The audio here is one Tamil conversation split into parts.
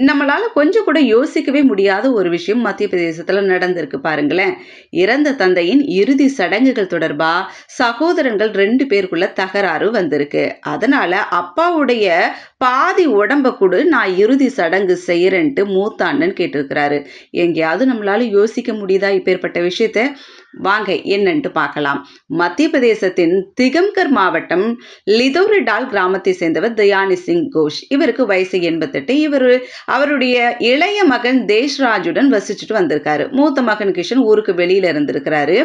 நம்மளால கொஞ்சம் கூட யோசிக்கவே முடியாத ஒரு விஷயம் மத்திய பிரதேசத்துல நடந்திருக்கு பாருங்களேன். இறந்த தந்தையின் இறுதி சடங்குகள் தொடர்பா சகோதரங்கள் ரெண்டு பேருக்குள்ள தகராறு வந்திருக்கு. அதனால அப்பாவுடைய பாதி உடம்ப கொடு நான் இறுதி சடங்கு செய்யறேன்ட்டு மூத்த அண்ணன் கேட்டிருக்கிறாரு. எங்கேயாவது நம்மளால யோசிக்க முடியுதா இப்பேற்பட்ட விஷயத்த? வாங்க என்னன்ட்டு பார்க்கலாம். மத்திய பிரதேசத்தின் திகம்கர் மாவட்டம் லிதோரிடால் கிராமத்தை சேர்ந்தவர் தயானி சிங் கோஷ். இவருக்கு வயசு எண்பத்தெட்டு. இவர் அவருடைய இளைய மகன் தேஷ்ராஜுடன் வசிச்சுட்டு வந்திருக்காரு. மூத்த மகன் கிஷன் ஊருக்கு வெளியில இருந்திருக்கிறாரு.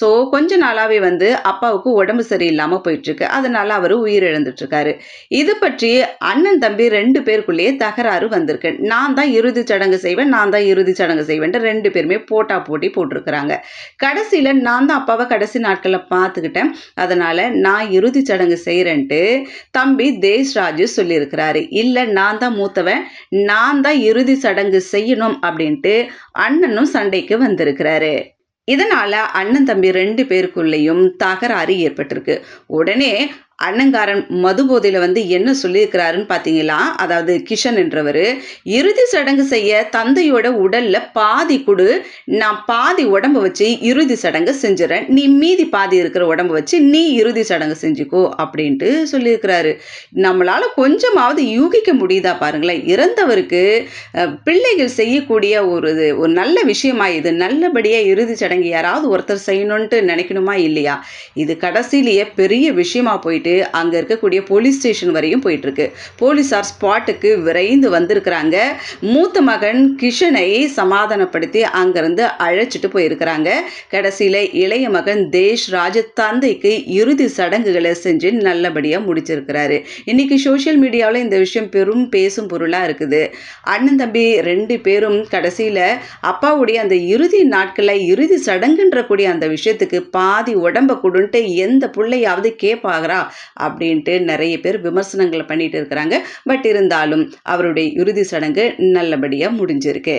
ஸோ கொஞ்ச நாளாவே வந்து அப்பாவுக்கு உடம்பு சரியில்லாம போயிட்டு இருக்கு அதனால அவர் உயிரிழந்துட்டு இருக்காரு இது பற்றி அண்ணன் தம்பி ரெண்டு பேருக்குள்ளேயே தகராறு வந்திருக்கு. நான் தான் இறுதி சடங்கு செய்வேன் நான் தான் இறுதி சடங்கு செய்வேன்ட்டு ரெண்டு பேருமே போட்டா போட்டி போட்டிருக்கிறாங்க. கடைசி கடைசியில் நான் தான் அப்பாவை கடைசி நாட்களில் பார்த்துக்கிட்டேன். அதனால் நான் இறுதி சடங்கு செய்கிறேன்ட்டு தம்பி தேஷ்ராஜு சொல்லியிருக்கிறாரு. இல்லை நான் தான் மூத்தவன். நான் தான் இறுதி சடங்கு செய்யணும் அப்படின்ட்டு அண்ணனும் சண்டைக்கு வந்திருக்கிறாரு. இதனால் அண்ணன் தம்பி ரெண்டு பேருக்குள்ளேயும் தகராறு ஏற்பட்டிருக்கு. உடனே அண்ணங்காரன் மது போதையில் வந்து என்ன சொல்லியிருக்கிறாருன்னு பார்த்தீங்களா அதாவது கிஷன் என்றவர் இறுதி சடங்கு செய்ய தந்தையோட உடல்ல பாதி கொடு நான் பாதி உடம்பு வச்சு இறுதி சடங்கு செஞ்சுறேன். நீ மீதி பாதி இருக்கிற உடம்பு வச்சு நீ இறுதி சடங்கு செஞ்சுக்கோ அப்படின்ட்டு சொல்லியிருக்கிறாரு. நம்மளால கொஞ்சமாவது யூகிக்க முடியுதா பாருங்களேன். இறந்தவருக்கு பிள்ளைகள் செய்யக்கூடிய ஒரு இது ஒரு நல்ல விஷயமா இது நல்லபடியாக இறுதி சடங்கு யாராவது ஒருத்தர் செய்யணும்ன்ட்டு நினைக்கணுமா இல்லையா? இது கடைசியிலேயே பெரிய விஷயமா போயிட்டு அங்கே இருக்கக்கூடிய போலீஸ் ஸ்டேஷன் வரையும் போயிட்டுருக்கு. போலீஸார் ஸ்பாட்டுக்கு விரைந்து வந்திருக்கிறாங்க. மூத்த மகன் கிஷனை சமாதானப்படுத்தி அங்கேருந்து அழைச்சிட்டு போயிருக்கிறாங்க. கடைசியில் இளைய மகன் தேஷ் ராஜ் தந்தைக்கு இறுதி சடங்குகளை செஞ்சு நல்லபடியாக முடிச்சிருக்கிறாரு. இன்னைக்கு சோஷியல் மீடியாவில் இந்த விஷயம் பெரும் பேசும் பொருளாக இருக்குது. அண்ணன் தம்பி ரெண்டு பேரும் கடைசியில் அப்பாவுடைய அந்த இறுதி நாட்களில் இறுதி சடங்குன்ற கூடிய அந்த விஷயத்துக்கு பாதி உடம்ப கொடுன்ட்டு எந்த பிள்ளையாவது கேட்பாகிறா அப்படின்ட்டு நிறைய பேர் விமர்சனங்களை பண்ணிட்டு இருக்கிறாங்க. பட் இருந்தாலும் அவருடைய இறுதி சடங்கு நல்லபடியாக முடிஞ்சிருக்கு.